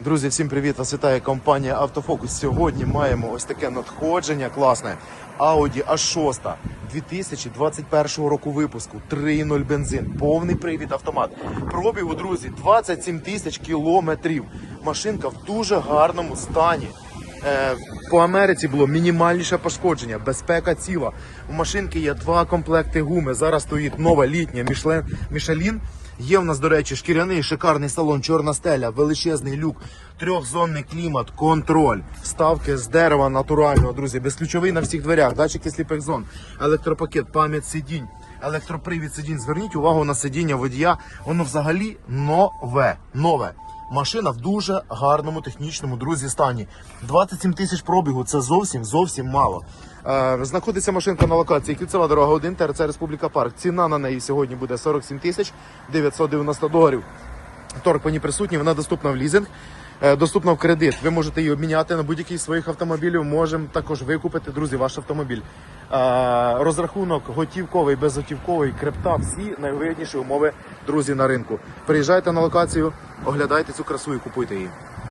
Друзі, всім привіт! Вас вітає компанія Автофокус. Сьогодні маємо ось таке надходження класне. Audi A6 2021 року випуску. 3.0 бензин, повний привід автомат. Пробігу, друзі, 27 тисяч кілометрів. Машинка в дуже гарному стані. Е, По Америці було мінімальніше пошкодження, безпека ціла. У машинки є два комплекти гуми. Зараз стоїть нова літня Мішлен, Мішелін. Є в нас, до речі, шкіряний шикарний салон, чорна стеля, величезний люк, трьохзонний клімат, контроль, вставки з дерева натурального, друзі, безключовий на всіх дверях, датчики сліпих зон, електропакет, пам'ять сидінь, електропривід сидінь. Зверніть увагу на сидіння водія, воно взагалі нове. нове. Машина в дуже гарному технічному друзі стані. 27 тисяч пробігу це зовсім зовсім мало. Е, знаходиться машинка на локації Кільцева дорога 1, ТРЦ Республіка Парк. Ціна на неї сьогодні буде 47 тисяч 990 доларів. Торг по ній присутній, вона доступна в лізинг, е, доступна в кредит. Ви можете її обміняти на будь-який з своїх автомобілів. Можемо також викупити, друзі, ваш автомобіль. Е, Розрахунок готівковий, безготівковий, крипта, всі найвигідніші умови, друзі, на ринку. Приїжджайте на локацію, оглядайте цю красу і купуйте її.